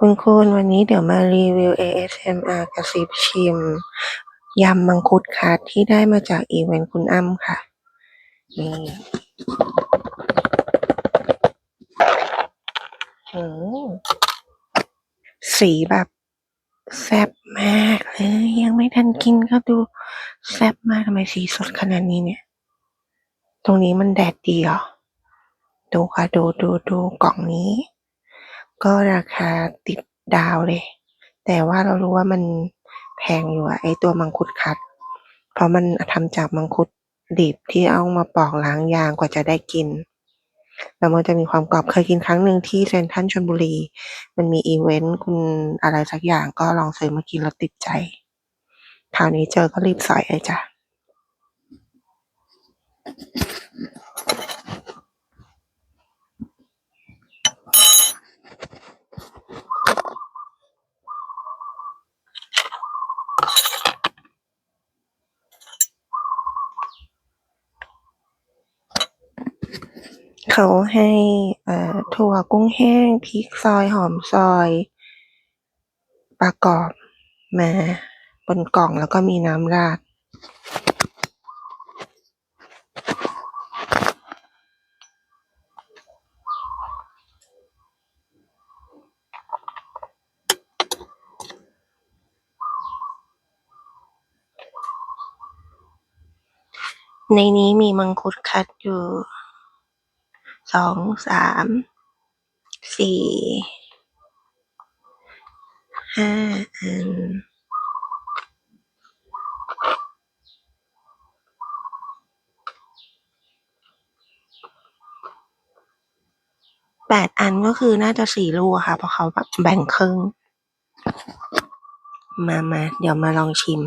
คุณคุณวันนี้เดี๋ยวมารีวิว ASMR กระซิบชิม ยำมังคุดคัดที่ได้มาจากอีเวนต์คุณอ้ำค่ะนี่สีแบบแซ่บมากเลยยังไม่ทันกินก็ดูแซ่บมากทำไมสีสดขนาดนี้เนี่ย ตรงนี้มันแดดดีเหรอ ดูค่ะ ดูดูดูกล่องนี้ ก็ราคาติดดาวเลย แต่ว่าเรารู้ว่ามันแพงอยู่อะไอตัวมังคุดคัด เพราะมันทำจากมังคุดดิบที่เอามาปอกล้างยางกว่าจะได้กิน แล้วมันจะมีความกรอบเคยกินครั้งหนึ่งที่เซนทัลชลบุรี มันมีอีเวนต์คุณอะไรสักอย่างก็ลองซื้อมากินแล้วติดใจ คราวนี้เจอก็รีบสอยเลยจ้ะ เขาให้ เอ่อ ถั่วกุ้งแห้ง พริกซอย หอมซอย ปลากรอบมาบนกล่องแล้วก็มีน้ำราด ในนี้มีมังคุดคัดอยู่ สอง สาม สี่ ห้าอันแปดอันก็คือน่าจะสี่ลูกค่ะ เพราะเขาแบบแบ่งครึ่ง มามา เดี๋ยวมาลองชิม